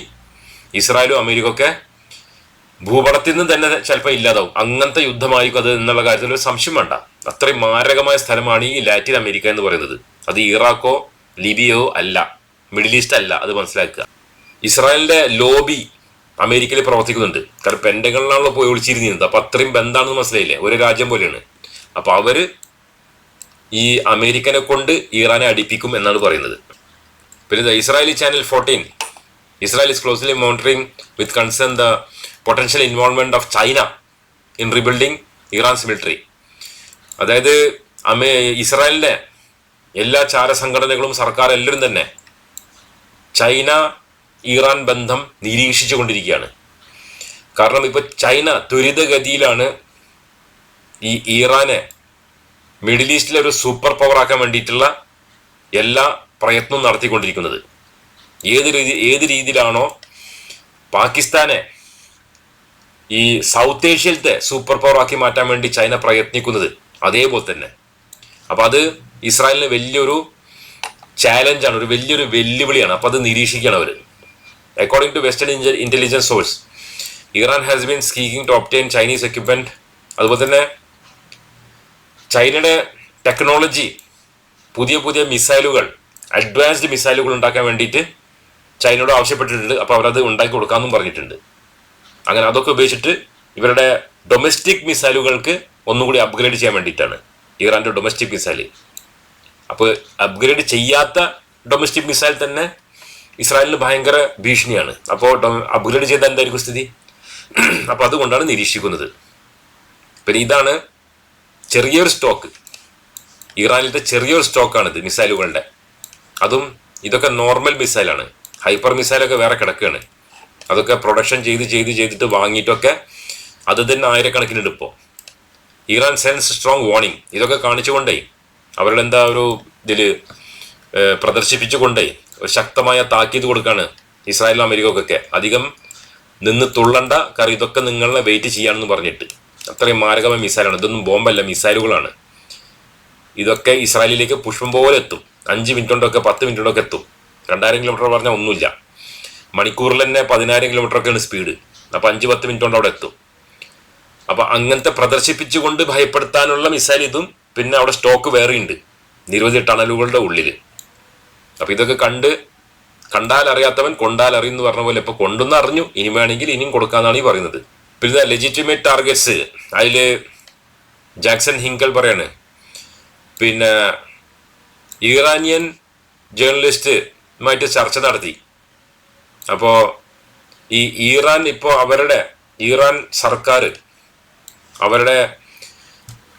ഇസ്രായേലും അമേരിക്ക ഒക്കെ ഭൂപടത്തിൽ നിന്ന് തന്നെ ചിലപ്പോൾ ഇല്ലാതാവും. അങ്ങനത്തെ യുദ്ധമായിരിക്കും അത് എന്നുള്ള കാര്യത്തിൽ ഒരു സംശയം വേണ്ട. അത്രയും മാരകമായ സ്ഥലമാണ് ഈ ലാറ്റിൻ അമേരിക്ക എന്ന് പറയുന്നത്. അത് ഇറാഖോ ലിബിയോ അല്ല. മിഡിൽ ഈസ്റ്റ് അല്ല അത് മനസ്സിലാക്കുക. ഇസ്രായേലിന്റെ ലോബി അമേരിക്കയിൽ പ്രവർത്തിക്കുന്നുണ്ട്. കാരണം പെൻഡകളിലാണല്ലോ പോയി ഒളിച്ചിരുന്നത് അപ്പൊ അത്രയും ബന്ധാണെന്ന് മനസ്സിലായില്ലേ? ഒരു രാജ്യം പോലെയാണ്. അപ്പൊ അവർ ഈ അമേരിക്കനെ കൊണ്ട് ഇറാനെ അടിപ്പിക്കും എന്നാണ് പറയുന്നത്. പിന്നെ Israeli channel fourteen Israel is closely monitoring with concern the potential involvement of China in rebuilding Iran's military അതായത് അമേ ഇസ്രായേലിന്റെ എല്ലാ ചാര സംഘടനകളും സർക്കാർ എല്ലാവരും തന്നെ ചൈന ഇറാൻ ബന്ധം നിരീക്ഷിച്ചു കൊണ്ടിരിക്കുകയാണ് കാരണം ഇപ്പൊ ചൈന ത്വരിതഗതിയിലാണ് ഈ ഇറാനെ മിഡിൽ ഈസ്റ്റിലെ ഒരു സൂപ്പർ പവർ ആക്കാൻ വേണ്ടിയിട്ടുള്ള എല്ലാ പ്രയത്നവും നടത്തിക്കൊണ്ടിരിക്കുന്നത്. ഏത് രീതി ഏത് രീതിയിലാണോ പാകിസ്ഥാനെ ഈ സൗത്ത് ഏഷ്യയിലത്തെ സൂപ്പർ പവർ ആക്കി മാറ്റാൻ വേണ്ടി ചൈന പ്രയത്നിക്കുന്നത് അതേപോലെ തന്നെ. അപ്പോൾ അത് ഇസ്രായേലിന് വലിയൊരു ചാലഞ്ചാണ് ഒരു വലിയൊരു വെല്ലുവിളിയാണ്. അപ്പോൾ അത് നിരീക്ഷിക്കണം അവർ according to western intelligence source Iran has been seeking to obtain Chinese equipment അതുപോലെ തന്നെ ചൈനയുടെ ടെക്നോളജി പുതിയ പുതിയ മിസൈലുകൾ അഡ്വാൻസ്ഡ് മിസൈലുകൾ ഉണ്ടാക്കാൻ വേണ്ടിയിട്ട് ചൈനയോട് ആവശ്യപ്പെട്ടിട്ടുണ്ട്. അപ്പോൾ അവരത് ഉണ്ടാക്കി കൊടുക്കാമെന്നും പറഞ്ഞിട്ടുണ്ട്. അങ്ങനെ അതൊക്കെ ഉപയോഗിച്ചിട്ട് ഇവരുടെ ഡൊമസ്റ്റിക് മിസൈലുകൾക്ക് ഒന്നുകൂടി അപ്ഗ്രേഡ് ചെയ്യാൻ വേണ്ടിയിട്ടാണ് ഇറാന്റെ ഡൊമസ്റ്റിക് മിസൈൽ അപ്പോൾ അപ്ഗ്രേഡ് ചെയ്യാത്ത ഡൊമസ്റ്റിക് മിസൈൽ തന്നെ ഇസ്രായേലിന് ഭയങ്കര ഭീഷണിയാണ്. അപ്പോൾ അപ്ഗ്രേഡ് ചെയ്താൽ എന്തായിരിക്കും സ്ഥിതി? [clears throat] അപ്പോൾ അതുകൊണ്ടാണ് നിരീക്ഷിക്കുന്നത്. പിന്നെ ഇതാണ് ചെറിയൊരു സ്റ്റോക്ക് ഇറാനിലത്തെ ചെറിയൊരു സ്റ്റോക്കാണിത് മിസൈലുകളുടെ. അതും ഇതൊക്കെ നോർമൽ മിസൈലാണ്. ഹൈപ്പർ മിസൈലൊക്കെ വേറെ കിടക്കുകയാണ് അതൊക്കെ പ്രൊഡക്ഷൻ ചെയ്ത് ചെയ്ത് ചെയ്തിട്ട് വാങ്ങിയിട്ടൊക്കെ അത് തന്നെ ആയിരക്കണക്കിനുണ്ട് ഇപ്പോൾ ഇറാൻ സെൻസ് സ്ട്രോങ് വാർണിംഗ് ഇതൊക്കെ കാണിച്ചുകൊണ്ടേ അവരുടെ എന്താ ഒരു ഇതിൽ പ്രദർശിപ്പിച്ചുകൊണ്ടേ ഒരു ശക്തമായ താക്കീത് കൊടുക്കാണ് ഇസ്രായേലും അമേരിക്കക്കൊക്കെ. അധികം നിന്ന് തുള്ളണ്ട കാരണം ഇതൊക്കെ നിങ്ങളെ വെയിറ്റ് ചെയ്യാണെന്ന് പറഞ്ഞിട്ട്. അത്രയും മാരകമായ മിസൈലാണ്. ഇതൊന്നും ബോംബല്ല മിസൈലുകളാണ്. ഇതൊക്കെ ഇസ്രായേലിലേക്ക് പുഷ്പം പോലെ എത്തും. അഞ്ച് മിനിറ്റ് കൊണ്ടൊക്കെ പത്ത് മിനിറ്റ് കൊണ്ടൊക്കെ എത്തും. രണ്ടായിരം കിലോമീറ്റർ പറഞ്ഞാൽ ഒന്നുമില്ല. മണിക്കൂറിൽ തന്നെ പതിനായിരം കിലോമീറ്ററൊക്കെയാണ് സ്പീഡ് അപ്പോൾ അഞ്ച് പത്ത് മിനിറ്റ് കൊണ്ട് അവിടെ എത്തും. അപ്പോൾ അങ്ങനത്തെ പ്രദർശിപ്പിച്ചുകൊണ്ട് ഭയപ്പെടുത്താനുള്ള മിസൈൽ ഇതും പിന്നെ അവിടെ സ്റ്റോക്ക് വേറെയുണ്ട് നിരവധി ടണലുകളുടെ ഉള്ളിൽ അപ്പോൾ ഇതൊക്കെ കണ്ട് കണ്ടാൽ അറിയാത്തവൻ കൊണ്ടാൽ അറിയുന്നു പറഞ്ഞ പോലെ ഇപ്പോൾ കൊണ്ടുവന്ന് അറിഞ്ഞു. ഇനി വേണമെങ്കിൽ ഇനിയും കൊടുക്കാന്നാണ് ഈ പറയുന്നത്. പിന്നെ ലെജിറ്റിമേറ്റ് ടാർഗറ്റ്സ് അതിൽ ജാക്സൺ ഹിങ്കൽ പറയാണ്. പിന്നെ ഇറാനിയൻ ജേർണലിസ്റ്റുമായിട്ട് ചർച്ച നടത്തി. അപ്പോൾ ഈ ഇറാൻ ഇപ്പോൾ അവരുടെ ഇറാൻ സർക്കാർ അവരുടെ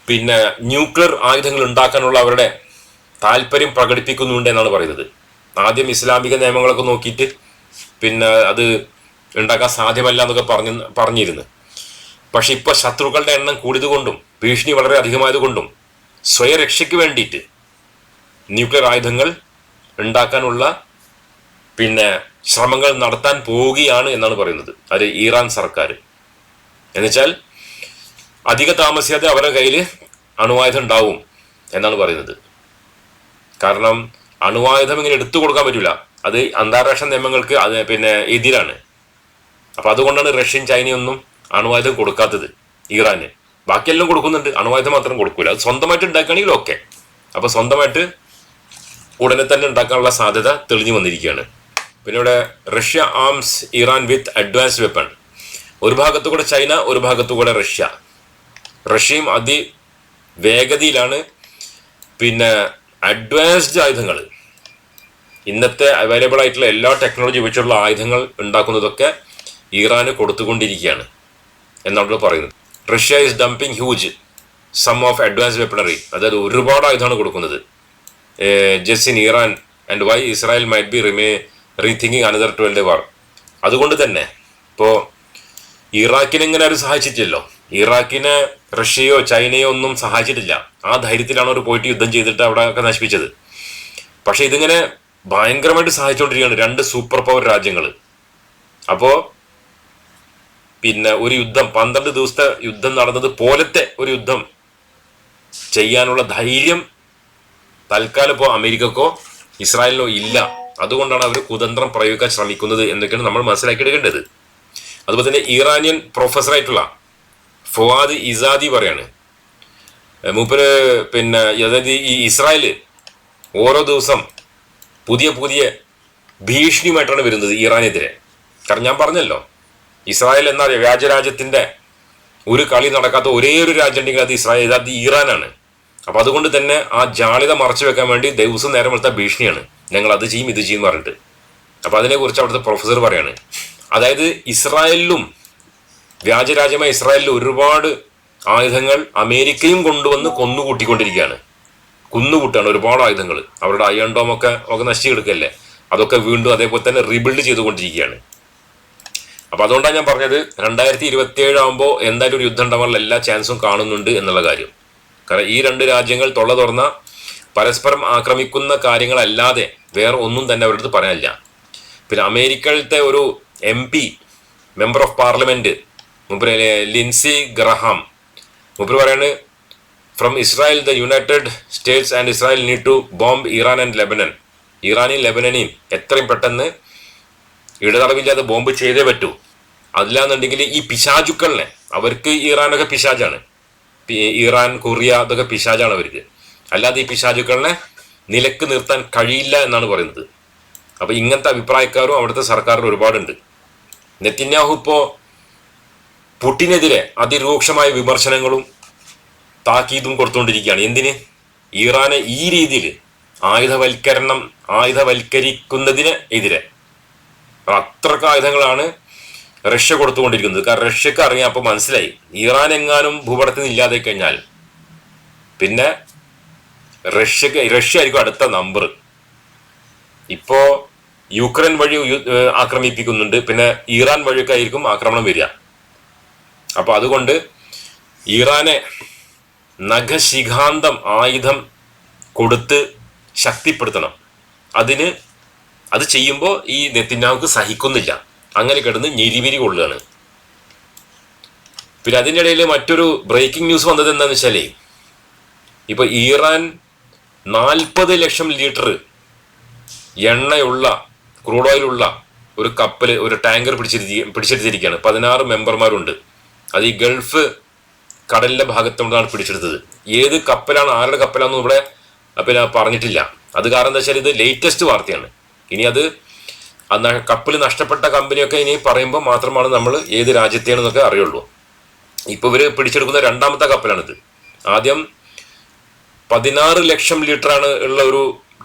പിന്നെ ന്യൂക്ലിയർ ആയുധങ്ങൾ ഉണ്ടാക്കാനുള്ള അവരുടെ താല്പര്യം പ്രകടിപ്പിക്കുന്നുണ്ട് എന്നാണ് പറയുന്നത്. ആദ്യം ഇസ്ലാമിക നിയമങ്ങളൊക്കെ നോക്കിയിട്ട് പിന്നെ അത് ഉണ്ടാക്കാൻ സാധ്യമല്ല എന്നൊക്കെ പറഞ്ഞു പറഞ്ഞിരുന്നു. പക്ഷെ ഇപ്പോൾ ശത്രുക്കളുടെ എണ്ണം കൂടിയതുകൊണ്ടും ഭീഷണി വളരെ അധികമായതുകൊണ്ടും സ്വയരക്ഷയ്ക്ക് വേണ്ടിയിട്ട് ന്യൂക്ലിയർ ആയുധങ്ങൾ ഉണ്ടാക്കാനുള്ള പിന്നെ ശ്രമങ്ങൾ നടത്താൻ പോവുകയാണ് എന്നാണ് പറയുന്നത്. അത് ഇറാൻ സർക്കാർ. എന്നുവെച്ചാൽ അധിക താമസിയാതെ അവരുടെ കയ്യിൽ അണുവായുധം ഉണ്ടാവും എന്നാണ് പറയുന്നത്. കാരണം അണുവായുധം ഇങ്ങനെ എടുത്തു കൊടുക്കാൻ പറ്റില്ല അത് അന്താരാഷ്ട്ര നിയമങ്ങൾക്ക് അത് പിന്നെ എതിരാണ്. അപ്പൊ അതുകൊണ്ടാണ് റഷ്യൻ ചൈനയൊന്നും അണുവായുധം കൊടുക്കാത്തത് ഇറാന്. ബാക്കിയെല്ലാം കൊടുക്കുന്നുണ്ട്. അണുവായുധം മാത്രം കൊടുക്കൂല. അത് സ്വന്തമായിട്ട് ഉണ്ടാക്കുകയാണെങ്കിൽ ഓക്കെ അപ്പൊ സ്വന്തമായിട്ട് ഉടനെ തന്നെ ഉണ്ടാക്കാനുള്ള സാധ്യത തെളിഞ്ഞു വന്നിരിക്കുകയാണ്. പിന്നെ ഇവിടെ Russia arms Iran with advance weapon ഒരു ഭാഗത്തു കൂടെ ചൈന ഒരു ഭാഗത്തു കൂടെ റഷ്യ. റഷ്യയും അതി വേഗതയിലാണ് പിന്നെ അഡ്വാൻസ്ഡ് ആയുധങ്ങൾ. ഇന്നത്തെ അവൈലബിൾ ആയിട്ടുള്ള എല്ലാ ടെക്നോളജി വെച്ചുള്ള ആയുധങ്ങൾ ഉണ്ടാക്കുന്നതൊക്കെ ഇറാന് കൊടുത്തുകൊണ്ടിരിക്കുകയാണ് എന്നാണ് പറയുന്നത്. Russia is dumping huge sum of advance weaponry അതായത് ഒരുപാട് ആയുധമാണ് കൊടുക്കുന്നത്. Just in Iran and why Israel might be റിമേ rethinking another twelve war അതുകൊണ്ട് തന്നെ ഇപ്പോൾ ഇറാഖിനെ ഇങ്ങനെ ആരും സഹായിച്ചിട്ടില്ലല്ലോ. ഇറാഖിനെ റഷ്യയോ ചൈനയോ ഒന്നും സഹായിച്ചിട്ടില്ല. ആ ധൈര്യത്തിലാണ് അവർ പോയിട്ട് യുദ്ധം ചെയ്തിട്ട് അവിടെ ഒക്കെ നശിപ്പിച്ചത്. പക്ഷേ ഇതിങ്ങനെ ഭയങ്കരമായിട്ട് സഹായിച്ചുകൊണ്ടിരിക്കുകയാണ് രണ്ട് സൂപ്പർ പവർ രാജ്യങ്ങൾ അപ്പോൾ പിന്നെ ഒരു യുദ്ധം പന്ത്രണ്ട് ദിവസത്തെ യുദ്ധം നടന്നത് പോലത്തെ ഒരു യുദ്ധം ചെയ്യാനുള്ള ധൈര്യം തൽക്കാലം ഇപ്പോൾ അമേരിക്കക്കോ ഇസ്രായേലിനോ ഇല്ല. അതുകൊണ്ടാണ് അവർ കുതന്ത്രം പ്രയോഗിക്കാൻ ശ്രമിക്കുന്നത് എന്നൊക്കെയാണ് നമ്മൾ മനസ്സിലാക്കിയെടുക്കേണ്ടത്. അതുപോലെ തന്നെ ഇറാനിയൻ പ്രൊഫസറായിട്ടുള്ള ഫുവാദ് ഇസാദി പറയാണ്. മൂപ്പര് പിന്നെ അതായത് ഈ ഇസ്രായേൽ ഓരോ ദിവസം പുതിയ പുതിയ ഭീഷണിയുമായിട്ടാണ് വരുന്നത് ഇറാനെതിരെ. കാരണം ഞാൻ പറഞ്ഞല്ലോ ഇസ്രായേൽ എന്ന വ്യാജരാജ്യത്തിന്റെ ഒരു കളി നടക്കാത്ത ഒരേ ഒരു രാജ്യം ഉണ്ടെങ്കിൽ അത് ഇസ്രായേൽ അത് ഇറാനാണ്. അപ്പൊ അതുകൊണ്ട് തന്നെ ആ ജാളിത മറച്ചു വെക്കാൻ വേണ്ടി ദിവസം നേരം വെളുത്ത ഭീഷണിയാണ്. ഞങ്ങൾ അത് ചെയ്യും ഇത് ചെയ്യും പറഞ്ഞിട്ട്. അപ്പൊ അതിനെക്കുറിച്ച് അവിടുത്തെ പ്രൊഫസർ പറയാണ്. അതായത് ഇസ്രായേലിലും വ്യാജരാജ്യമായ ഇസ്രായേലിൽ ഒരുപാട് ആയുധങ്ങൾ അമേരിക്കയും കൊണ്ടുവന്ന് കൊന്നുകൂട്ടിക്കൊണ്ടിരിക്കുകയാണ്. കുന്നുകൂട്ടാണ് ഒരുപാട് ആയുധങ്ങൾ. അവരുടെ അയൺ ഡോം ഒക്കെ ഒക്കെ നശിച്ചെടുക്കല്ലേ അതൊക്കെ വീണ്ടും അതേപോലെ തന്നെ റീബിൽഡ് ചെയ്തുകൊണ്ടിരിക്കുകയാണ്. അപ്പൊ അതുകൊണ്ടാണ് ഞാൻ പറഞ്ഞത് രണ്ടായിരത്തി ഇരുപത്തി ഏഴ് ആകുമ്പോൾ എന്തായാലും ഒരു യുദ്ധം ഉണ്ടാവാനുള്ള എല്ലാ ചാൻസും കാണുന്നുണ്ട് എന്നുള്ള കാര്യം. കാരണം ഈ രണ്ട് രാജ്യങ്ങൾ തൊള്ള തുറന്ന പരസ്പരം ആക്രമിക്കുന്ന കാര്യങ്ങളല്ലാതെ വേറെ ഒന്നും തന്നെ അവരുടെ അടുത്ത് പറയാനില്ല. പിന്നെ അമേരിക്കയിലത്തെ ഒരു M P member of parliament Lindsey Graham. മുമ്പ് പറയാണ് from Israel the United States and Israel need to bomb Iran and Lebanon ഇറാനെയും ലെബനനെയും എത്രയും പെട്ടെന്ന് ഇടതടവില്ലാതെ ബോംബ് ചെയ്തേ പറ്റൂ. അതില്ലാന്നുണ്ടെങ്കിൽ ഈ പിശാചുക്കളിനെ അവർക്ക് ഇറാനൊക്കെ പിശാജാണ് ഇറാൻ കൊറിയ അതൊക്കെ പിശാജാണ് അവർക്ക്. അല്ലാതെ ഈ പിശാചുക്കളിനെ നിലയ്ക്ക് നിർത്താൻ കഴിയില്ല എന്നാണ് പറയുന്നത്. അപ്പൊ ഇങ്ങനത്തെ അഭിപ്രായക്കാരും അവിടുത്തെ സർക്കാരിൽ ഒരുപാടുണ്ട്. നെത്തിന്യാഹു ഇപ്പോ പുട്ടിനെതിരെ അതിരൂക്ഷമായ വിമർശനങ്ങളും താക്കീതും കൊടുത്തുകൊണ്ടിരിക്കുകയാണ്. എന്തിന്? ഇറാനെ ഈ രീതിയിൽ ആയുധവൽക്കരണം ആയുധവൽക്കരിക്കുന്നതിന് എതിരെ അത്രയ്ക്ക് ആയുധങ്ങളാണ് റഷ്യ കൊടുത്തുകൊണ്ടിരിക്കുന്നത്. കാരണം റഷ്യക്ക് അറിയാം അപ്പോൾ മനസ്സിലായി. ഇറാൻ എങ്ങാനും ഭൂപടത്തിൽ നിന്ന് ഇല്ലാതെ കഴിഞ്ഞാൽ പിന്നെ റഷ്യക്ക് റഷ്യ ആയിരിക്കും അടുത്ത നമ്പർ. ഇപ്പോ യുക്രൈൻ വഴി ആക്രമിപ്പിക്കുന്നുണ്ട്. പിന്നെ ഇറാൻ വഴിയൊക്കെ ആയിരിക്കും ആക്രമണം വരിക. അപ്പൊ അതുകൊണ്ട് ഇറാനെ നഖശിഖാന്തം ആയുധം കൊടുത്ത് ശക്തിപ്പെടുത്തണം. അതിന് അത് ചെയ്യുമ്പോൾ ഈ നെത്തിനാവുക്ക് സഹിക്കുന്നില്ല. അങ്ങനെ കിടന്ന് ഞെരിവിരി കൊള്ളുകയാണ്. പിന്നെ അതിന്റെ ഇടയിൽ മറ്റൊരു ബ്രേക്കിംഗ് ന്യൂസ് വന്നത് എന്താണെന്ന് വെച്ചാലേ ഇപ്പോൾ ഇറാൻ നാൽപ്പത് ലക്ഷം ലിറ്റർ എണ്ണയുള്ള ക്രൂഡ് ഓയിലുള്ള ഒരു കപ്പൽ ഒരു ടാങ്കർ പിടിച്ചിരുത്തി പിടിച്ചെടുത്തിരിക്കുകയാണ്. പതിനാറ് മെമ്പർമാരുണ്ട്. അത് ഈ ഗൾഫ് കടലിന്റെ ഭാഗത്തുകൊണ്ടാണ് പിടിച്ചെടുത്തത്. ഏത് കപ്പലാണ് ആരുടെ കപ്പലാണെന്ന് ഇവിടെ പിന്നെ പറഞ്ഞിട്ടില്ല. അത് കാരണം എന്താ വെച്ചാൽ ഇത് ലേറ്റസ്റ്റ് വാർത്തയാണ്. ഇനി അത് അന്ന് കപ്പൽ നഷ്ടപ്പെട്ട കമ്പനിയൊക്കെ ഇനി പറയുമ്പോൾ മാത്രമാണ് നമ്മൾ ഏത് രാജ്യത്തെയാണെന്നൊക്കെ അറിയുള്ളൂ. ഇപ്പോൾ ഇവർ പിടിച്ചെടുക്കുന്ന രണ്ടാമത്തെ കപ്പലാണിത്. ആദ്യം പതിനാറ് ലക്ഷം ലിറ്ററാണ് ഉള്ള ഒരു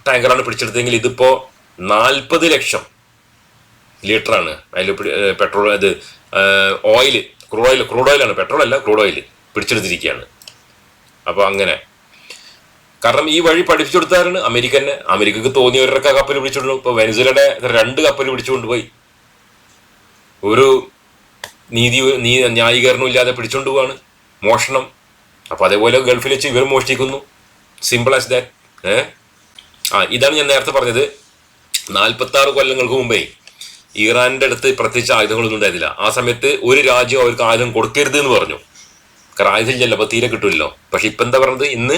ടാങ്കറാണ് പിടിച്ചെടുത്തതെങ്കിൽ ഇതിപ്പോൾ നാൽപ്പത് ലക്ഷം ലിറ്ററാണ്. അതിൽ പെട്രോൾ ഇത് ഓയിൽ ക്രൂഡ് ഓയിൽ ക്രൂഡ് ഓയിലാണ് പെട്രോൾ അല്ല ക്രൂഡ് ഓയിൽ പിടിച്ചെടുത്തിരിക്കുകയാണ് അപ്പോൾ അങ്ങനെ കാരണം ഈ വഴി പഠിപ്പിച്ചു കൊടുത്താരാണ് അമേരിക്കന്നെ. അമേരിക്കക്ക് തോന്നിയവരൊക്കെ കപ്പൽ പിടിച്ചോണ്ടു ഇപ്പൊ വെനസുലയുടെ രണ്ട് കപ്പൽ പിടിച്ചുകൊണ്ട് പോയി ഒരു നീതി നീ ന്യായീകരണം ഇല്ലാതെ പിടിച്ചുകൊണ്ട് പോവാണ്. മോഷണം. അപ്പൊ അതേപോലെ ഗൾഫിൽ വെച്ച് ഇവർ മോഷ്ടിക്കുന്നു. സിമ്പിൾ ആസ് ദാറ്റ് ഏ? ആ ഇതാണ് ഞാൻ നേരത്തെ പറഞ്ഞത്. നാൽപ്പത്തി ആറ് കൊല്ലങ്ങൾക്ക് മുമ്പേ ഇറാന്റെ അടുത്ത് പ്രത്യേകിച്ച് ആയുധങ്ങളൊന്നും ഉണ്ടായിരുന്നില്ല. ആ സമയത്ത് ഒരു രാജ്യം അവർക്ക് ആയുധം കൊടുക്കരുത് എന്ന് പറഞ്ഞു. കാരണം ആയുധം ഇല്ലല്ലോ തീരെ കിട്ടില്ലല്ലോ പക്ഷെ ഇപ്പൊ എന്താ പറഞ്ഞത്? ഇന്ന്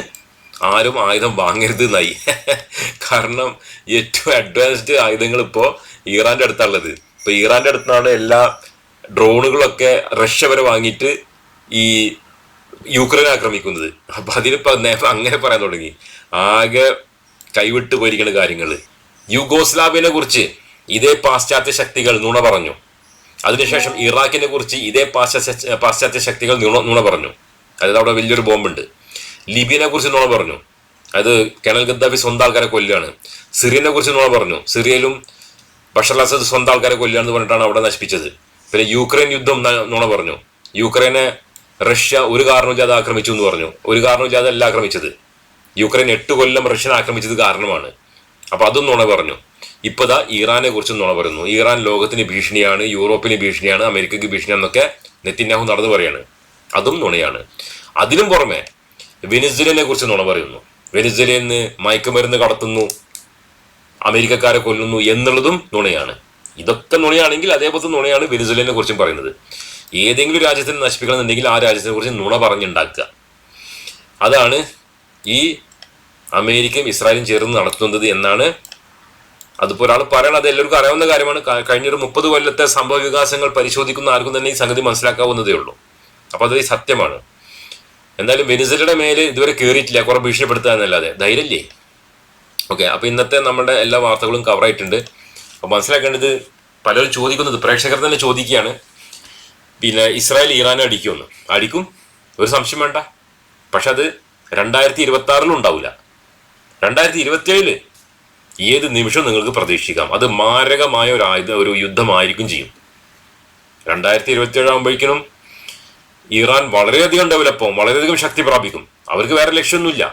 ആരും ആയുധം വാങ്ങരുത് എന്നായി. [laughs] കാരണം ഏറ്റവും അഡ്വാൻസ്ഡ് ആയുധങ്ങൾ ഇപ്പോൾ ഇറാന്റെ അടുത്താണുള്ളത്. ഇപ്പോൾ ഇറാന്റെ അടുത്താണ് എല്ലാ ഡ്രോണുകളൊക്കെ റഷ്യ വരെ വാങ്ങിയിട്ട് ഈ യുക്രൈൻ ആക്രമിക്കുന്നത്. അപ്പം അതിനിപ്പോൾ അങ്ങനെ പറയാൻ തുടങ്ങി. ആകെ കൈവിട്ട് പോയിരിക്കുന്ന കാര്യങ്ങൾ യുഗോസ്ലാവിനെ കുറിച്ച് ഇതേ പാശ്ചാത്യ ശക്തികൾ നുണ പറഞ്ഞു. അതിനുശേഷം ഇറാഖിനെ കുറിച്ച് ഇതേ പാശ്ചാത്യ പാശ്ചാത്യ ശക്തികൾ നുണ നുണ പറഞ്ഞു. അതായത് അവിടെ വലിയൊരു ബോംബുണ്ട്. ലിബിയനെ കുറിച്ച് നോളം പറഞ്ഞു. അത് കെണൽ ഗദ്ദാഫി സ്വന്തം ആൾക്കാരെ കൊല്ലുകയാണ്. സിറിയനെ കുറിച്ച് നോളം പറഞ്ഞു. സിറിയയിലും ബഷർ അസദ് സ്വന്തം ആൾക്കാരെ കൊല്ലുകയാണെന്ന് പറഞ്ഞിട്ടാണ് അവിടെ നശിപ്പിച്ചത്. പിന്നെ യുക്രൈൻ യുദ്ധം നോളം പറഞ്ഞു. യുക്രൈനെ റഷ്യ ഒരു കാരണമില്ലാതെ ആക്രമിച്ചു എന്ന് പറഞ്ഞു. ഒരു കാരണമില്ലാതെ അല്ല ആക്രമിച്ചത്. യുക്രൈൻ എട്ട് കൊല്ലം റഷ്യൻ ആക്രമിച്ചത് കാരണമാണ്. അപ്പൊ അതും നുണ പറഞ്ഞു. ഇപ്പതാ ഇറാനെ കുറിച്ച് നുണ പറയുന്നു. ഇറാൻ ലോകത്തിന് ഭീഷണിയാണ് യൂറോപ്പിന് ഭീഷണിയാണ് അമേരിക്കയ്ക്ക് ഭീഷണിയാണെന്നൊക്കെ നെത്തിന്യാഹു നടന്നു പറയാണ്. അതും നുണയാണ്. അതിനും പുറമെ വെനിസ്വലിനെ കുറിച്ച് നുണ പറയുന്നു. വെനിസ്വലയിൽ നിന്ന് മയക്കുമരുന്ന് കടത്തുന്നു അമേരിക്കക്കാരെ കൊല്ലുന്നു എന്നുള്ളതും നുണയാണ്. ഇതൊക്കെ നുണയാണെങ്കിൽ അതേപോലത്തെ നുണയാണ് വെനിസ്വലിനെ കുറിച്ചും പറയുന്നത്. ഏതെങ്കിലും രാജ്യത്തിന് നശിപ്പിക്കണമെന്നുണ്ടെങ്കിൽ ആ രാജ്യത്തിനെ കുറിച്ച് നുണ പറഞ്ഞുണ്ടാക്കുക. അതാണ് ഈ അമേരിക്കയും ഇസ്രായേലും ചേർന്ന് നടത്തുന്നത് എന്നാണ് അതിപ്പോൾ ഒരാൾ പറയണം അത് എല്ലാവർക്കും അറിയാവുന്ന കാര്യമാണ്. കഴിഞ്ഞൊരു മുപ്പത് കൊല്ലത്തെ സംഭവ വികാസങ്ങൾ പരിശോധിക്കുന്ന ആർക്കും തന്നെ ഈ സംഗതി മനസ്സിലാക്കാവുന്നതേ ഉള്ളൂ. അപ്പോൾ അത് സത്യമാണ്. എന്തായാലും വെനിസലയുടെ മേൽ ഇതുവരെ കയറിയിട്ടില്ല കുറെ ഭീഷണിപ്പെടുത്തുക എന്നല്ലാതെ. ധൈര്യമില്ലേ? ഓക്കെ അപ്പോൾ ഇന്നത്തെ നമ്മുടെ എല്ലാ വാർത്തകളും കവർ ആയിട്ടുണ്ട്. അപ്പോൾ മനസ്സിലാക്കേണ്ടത് പലരും ചോദിക്കുന്നത് പ്രേക്ഷകർ തന്നെ ചോദിക്കുകയാണ്. പിന്നെ ഇസ്രായേൽ ഇറാനെ അടിക്കുമെന്ന്. അടിക്കും? ഒരു സംശയം വേണ്ട. പക്ഷെ അത് രണ്ടായിരത്തി ഇരുപത്തി ആറിലും ഉണ്ടാവില്ല രണ്ടായിരത്തി ഇരുപത്തിയേഴിൽ ഏത് നിമിഷം നിങ്ങൾക്ക് പ്രതീക്ഷിക്കാം. അത് മാരകമായ ഒരു ആയുധ ഒരു യുദ്ധമായിരിക്കും ചെയ്യും. രണ്ടായിരത്തി ഇരുപത്തി ഏഴാകുമ്പോഴേക്കും ഇറാൻ വളരെയധികം ഡെവലപ്പ് ആവും വളരെയധികം ശക്തി പ്രാപിക്കും. അവർക്ക് വേറെ ലക്ഷ്യമൊന്നുമില്ല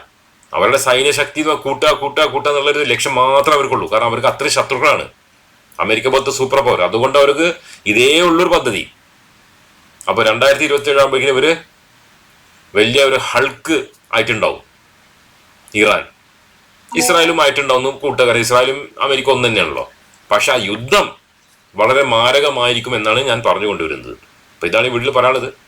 അവരുടെ സൈന്യ ശക്തി കൂട്ടുക കൂട്ടുക കൂട്ടുക എന്നുള്ളൊരു ലക്ഷ്യം മാത്രമേ അവർക്കുള്ളൂ. കാരണം അവർക്ക് അത്രയും ശത്രുക്കളാണ്. അമേരിക്ക പോലത്തെ സൂപ്പർ പവർ അതുകൊണ്ട് അവർക്ക് ഇതേ ഉള്ളൊരു പദ്ധതി. അപ്പോൾ രണ്ടായിരത്തി ഇരുപത്തി ഏഴാകുമ്പോഴേക്കും ഇവർ വലിയ ഒരു ഹൾക്ക് ആയിട്ടുണ്ടാവും. ഇറാൻ. ഇസ്രായേലും ആയിട്ടുണ്ടാവുന്നു കൂട്ടുകാർ ഇസ്രായേലും അമേരിക്ക ഒന്ന് തന്നെയാണല്ലോ. പക്ഷെ ആ യുദ്ധം വളരെ മാരകമായിരിക്കും എന്നാണ് ഞാൻ പറഞ്ഞു കൊണ്ടുവരുന്നത്. അപ്പോൾ ഇതാണ് ഈ വീട്ടിൽ പറയാനുള്ളത്.